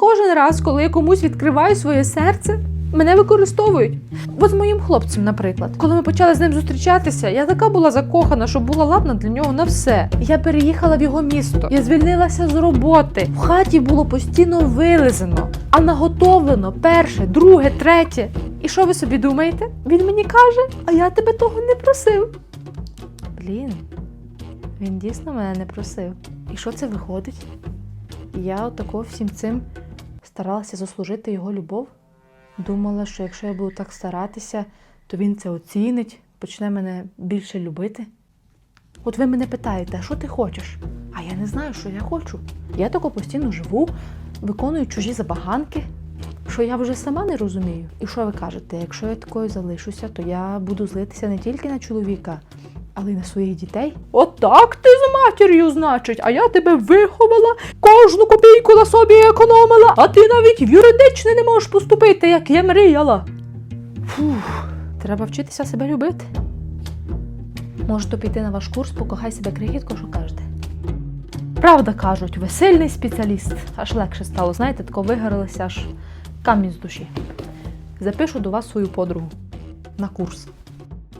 кожен раз, коли я комусь відкриваю своє серце, мене використовують. От з моїм хлопцем, наприклад, коли ми почали з ним зустрічатися, я така була закохана, що була ладна для нього на все. Я переїхала в його місто, я звільнилася з роботи. В хаті було постійно вилизано, а наготовлено перше, друге, третє. І що ви собі думаєте? Він мені каже, а я тебе того не просив. Блін, він дійсно мене не просив. І що це виходить? Я отако всім цим старалася заслужити його любов. Думала, що якщо я буду так старатися, то він це оцінить, почне мене більше любити. От ви мене питаєте, що ти хочеш? А я не знаю, що я хочу. Я тако постійно живу, виконую чужі забаганки, що я вже сама не розумію. І що ви кажете, якщо я такою залишуся, то я буду злитися не тільки на чоловіка, але й на своїх дітей. Отак ти з матір'ю, значить, а я тебе виховала, кожну копійку на собі економила, а ти навіть в юридичне не можеш поступити, як я мріяла. Фух, треба вчитися себе любити. Можете піти на ваш курс, покохай себе крихітко, що кажете. Правда кажуть, ви сильний спеціаліст. Аж легше стало, знаєте, тако вигорілося, аж камінь з душі. Запишу до вас свою подругу на курс.